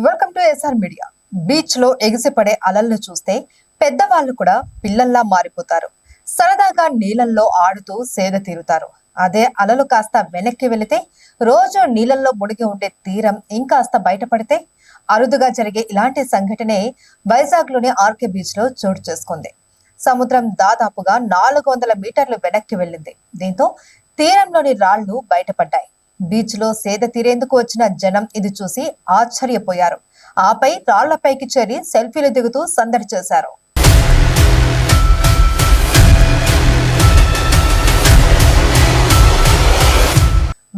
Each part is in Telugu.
వెల్కమ్ టు ఎస్ఆర్ మీడియా బీచ్లో ఎగిసిపడే అలల్ని చూస్తే పెద్దవాళ్ళు కూడా పిల్లల్లా మారిపోతారు. సరదాగా నీళ్ళల్లో ఆడుతూ సేద తీరుతారు. అదే అలలు కాస్త వెనక్కి వెళితే రోజు నీళ్ళల్లో మునిగి ఉండే తీరం ఇంకాస్త బయటపడితే అరుదుగా జరిగే ఇలాంటి సంఘటనే వైజాగ్లోని ఆర్కే బీచ్లో చోటు చేసుకుంది. సముద్రం దాదాపుగా నాలుగు వందల మీటర్లు వెనక్కి వెళ్ళింది. దీంతో తీరంలోని రాళ్ళు బయటపడ్డాయి. బీచ్లో సేద తీరేందుకు వచ్చిన జనం ఇది చూసి ఆశ్చర్యపోయారు. ఆపై రాళ్ళపైకి చేరి సెల్ఫీలు దిగుతూ సందడి చేశారు.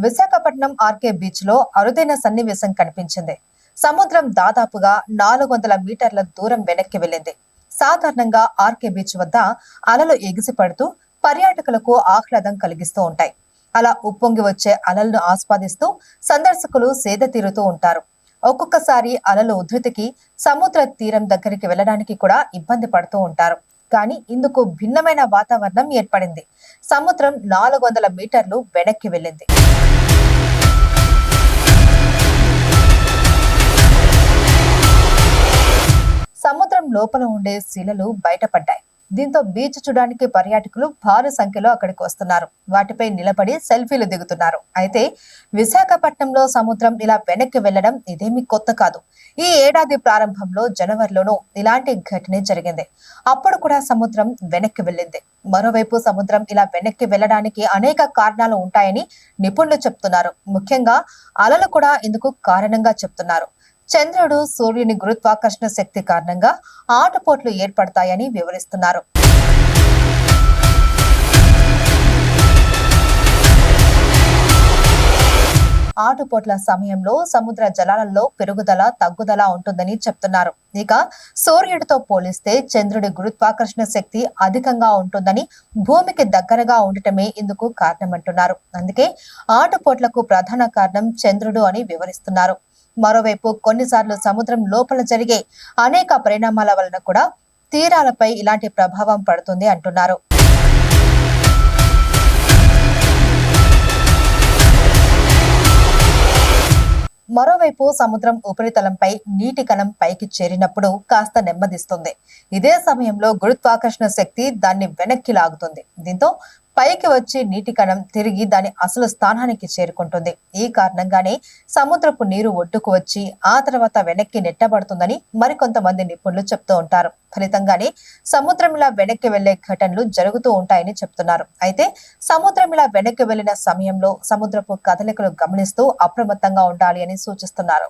విశాఖపట్నం ఆర్కే బీచ్లో అరుదైన సన్నివేశం కనిపించింది. సముద్రం దాదాపుగా నాలుగు వందల మీటర్ల దూరం వెనక్కి వెళ్ళింది. సాధారణంగా ఆర్కే బీచ్ వద్ద అలలు ఎగిసిపడుతూ పర్యాటకులకు ఆహ్లాదం కలిగిస్తూ ఉంటాయి. అలా ఉప్పొంగి వచ్చే అలలను ఆస్వాదిస్తూ సందర్శకులు సేద తీరుతూ ఉంటారు. ఒక్కొక్కసారి అలల ఉధృతికి సముద్ర తీరం దగ్గరికి వెళ్ళడానికి కూడా ఇబ్బంది పడుతూ ఉంటారు. కానీ ఇందుకు భిన్నమైన వాతావరణం ఏర్పడింది. సముద్రం నాలుగు వందల మీటర్లు వెనక్కి వెళ్ళింది. సముద్రం లోపల ఉండే శిలలు బయటపడ్డాయి. దీంతో బీచ్ చూడడానికి పర్యాటకులు భారీ సంఖ్యలో అక్కడికి వస్తున్నారు. వాటిపై నిలబడి సెల్ఫీలు దిగుతున్నారు. అయితే విశాఖపట్నంలో సముద్రం ఇలా వెనక్కి వెళ్ళడం ఇదేమి కొత్త కాదు. ఈ ఏడాది ప్రారంభంలో జనవరిలోనూ ఇలాంటి ఘటనే జరిగింది. అప్పుడు కూడా సముద్రం వెనక్కి వెళ్ళింది. మరోవైపు సముద్రం ఇలా వెనక్కి వెళ్ళడానికి అనేక కారణాలు ఉంటాయని నిపుణులు చెప్తున్నారు. ముఖ్యంగా అలలు కూడా ఇందుకు కారణంగా చెప్తున్నారు. చంద్రుడు సూర్యుని గురుత్వాకర్షణ శక్తి కారణంగా ఆటుపోట్లు ఏర్పడతాయని వివరిస్తున్నారు. ఆటుపోట్ల సమయంలో సముద్ర జలాలలో పెరుగుదల తగ్గుదల ఉంటుందని చెప్తున్నారు. ఇక సూర్యుడితో పోలిస్తే చంద్రుడి గురుత్వాకర్షణ శక్తి అధికంగా ఉంటుందని భూమికి దగ్గరగా ఉండటమే ఇందుకు కారణమంటున్నారు. అందుకే ఆటుపోట్లకు ప్రధాన కారణం చంద్రుడు అని వివరిస్తున్నారు. మరోవైపు కొన్నిసార్లు సముద్రం లోపల జరిగే అనేక పరిణామాల వలన కూడా తీరాలపై ఇలాంటి ప్రభావం పడుతుంది అంటున్నారు. మరోవైపు సముద్రం ఉపరితలంపై నీటి కణం పైకి చేరినప్పుడు కాస్త నెమ్మదిస్తుంది. ఇదే సమయంలో గురుత్వాకర్షణ శక్తి దాన్ని వెనక్కి లాగుతుంది. దీంతో పైకి వచ్చి నీటి కణం తిరిగి దాని అసలు స్థానానికి చేరుకుంటుంది. ఈ కారణంగానే సముద్రపు నీరు ఒడ్డుకు వచ్చి ఆ తర్వాత వెనక్కి నెట్టబడుతుందని మరికొంతమంది నిపుణులు చెప్తూ ఉంటారు. ఫలితంగానే సముద్రంలా వెనక్కి వెళ్ళే ఘటనలు జరుగుతూ ఉంటాయని చెప్తున్నారు. అయితే సముద్రంలా వెనక్కి వెళ్ళిన సమయంలో సముద్రపు కదలికలు గమనిస్తూ అప్రమత్తంగా ఉండాలి అని సూచిస్తున్నారు.